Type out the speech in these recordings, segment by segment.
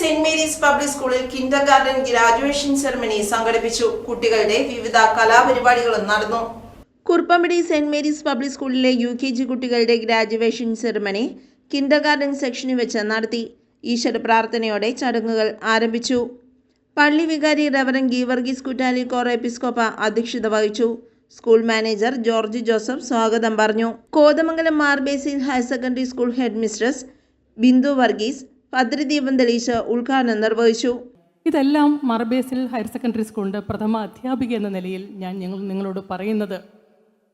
Saint Mary's public സ്കൂളിൽ kindergarten graduation ceremony സംഘടിപ്പിച്ചു. കുട്ടികളുടെ വിവിധ കലാപരിപാടികളും നടന്നു. കുറുപ്പമിടി സെന്റ് മേരീസ് പബ്ലിക് സ്കൂളിലെ യു കെ ജി കുട്ടികളുടെ ഗ്രാജുവേഷൻ സെറമണി കിൻഡർ ഗാർഡൻ സെക്ഷനിൽ വെച്ച് നടത്തി. ഈശ്വര പ്രാർത്ഥനയോടെ ചടങ്ങുകൾ ആരംഭിച്ചു. പള്ളി വികാരി റവറൻ ഗീവർഗീസ് കുറ്റാലി കോർ എപ്പിസ്കോപ്പ അധ്യക്ഷത വഹിച്ചു. സ്കൂൾ മാനേജർ ജോർജ് ജോസഫ് സ്വാഗതം പറഞ്ഞു. Kothamangalam Mar Basil higher secondary school head mistress Bindu Varghese ഭദ്രദീപം തെളിയിച്ച് ഉദ്ഘാടനം നിർവഹിച്ചു. ഇതെല്ലാം മറബേസിൽ ഹയർ സെക്കൻഡറി സ്കൂളിന്റെ പ്രഥമ അധ്യാപിക എന്ന നിലയിൽ ഞാൻ ഞങ്ങൾ നിങ്ങളോട് പറയുന്നത്.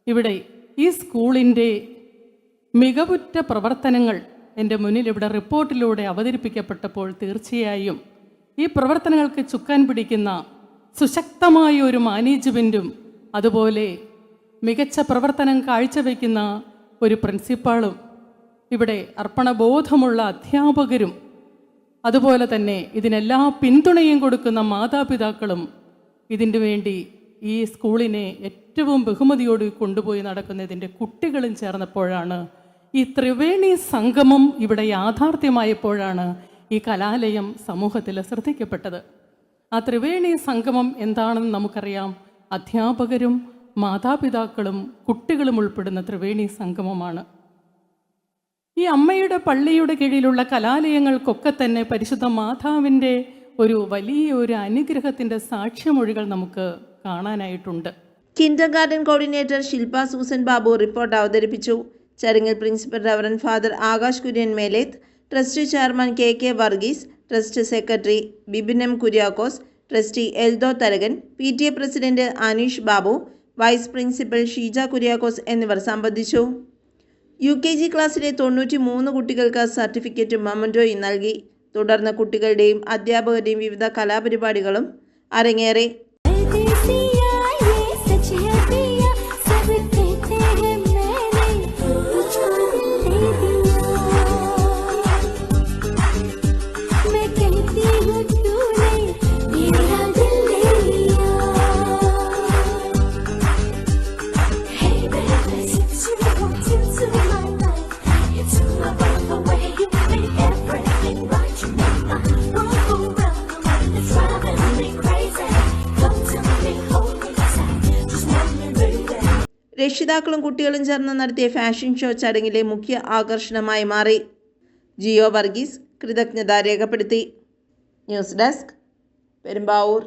ഇവിടെ ഈ സ്കൂളിന്റെ മികവുറ്റ പ്രവർത്തനങ്ങൾ എന്റെ മുന്നിൽ ഇവിടെ റിപ്പോർട്ടിലൂടെ അവതരിപ്പിക്കപ്പെട്ടപ്പോൾ തീർച്ചയായും ഈ പ്രവർത്തനങ്ങൾക്ക് ചുക്കാൻ പിടിക്കുന്ന സുശക്തമായ ഒരു മാനേജ്മെന്റും അതുപോലെ മികച്ച പ്രവർത്തനം കാഴ്ചവെക്കുന്ന ഒരു പ്രിൻസിപ്പാളും ഇവിടെ അർപ്പണബോധമുള്ള അധ്യാപകരും അതുപോലെ തന്നെ ഇതിനെല്ലാ പിന്തുണയും കൊടുക്കുന്ന മാതാപിതാക്കളും ഇതിനു വേണ്ടി ഈ സ്കൂളിനെ ഏറ്റവും ബഹുമതിയോട് കൊണ്ടുപോയി നടക്കുന്ന ഇതിന്റെ കുട്ടികളും ചേർന്നപ്പോഴാണ് ഈ ത്രിവേണി സംഗമം ഇവിടെ യാഥാർത്ഥ്യമായപ്പോഴാണ് ഈ കലാലയം സമൂഹത്തിൽ ശ്രദ്ധിക്കപ്പെട്ടത്. ആ ത്രിവേണി സംഗമം എന്താണെന്ന് നമുക്കറിയാം. അധ്യാപകരും മാതാപിതാക്കളും കുട്ടികളും ഉൾപ്പെടുന്ന ത്രിവേണി സംഗമമാണ്. ഈ അമ്മയുടെ പള്ളിയുടെ കീഴിലുള്ള കലാലയങ്ങൾക്കൊക്കെ തന്നെ പരിശുദ്ധ മാതാവിന്റെ ഒരു വലിയ ഒരു അനുഗ്രഹത്തിന്റെ സാക്ഷ്യമൊഴികൾ നമുക്ക് കാണാനായിട്ടുണ്ട്. Kindergarten coordinator Shilpa Susan Babu report അവതരിപ്പിച്ചു. ചടങ്ങിൽ principal reverend father Akash Kurian Melethu trust chairman K K Varghese trust secretary Bibin M Kuriakose trustee Eldho Tharakan P T A president Aneesh Babu vice principal Sheeja Kuriakose എന്നിവർ സംബന്ധിച്ചു. U K G ക്ലാസ്സിലെ തൊണ്ണൂറ്റി മൂന്ന് കുട്ടികൾക്ക് certificate മൊമന്റോയി നൽകി. തുടർന്ന് കുട്ടികളുടെയും അധ്യാപകരുടെയും വിവിധ കലാപരിപാടികളും അരങ്ങേറി. രക്ഷിതാക്കളും കുട്ടികളും ചേർന്ന് നടത്തിയ ഫാഷൻ ഷോ ചടങ്ങിലെ മുഖ്യ ആകർഷണമായി മാറി. ജിയോ വർഗീസ് കൃതജ്ഞത രേഖപ്പെടുത്തി. News desk Perumbavoor.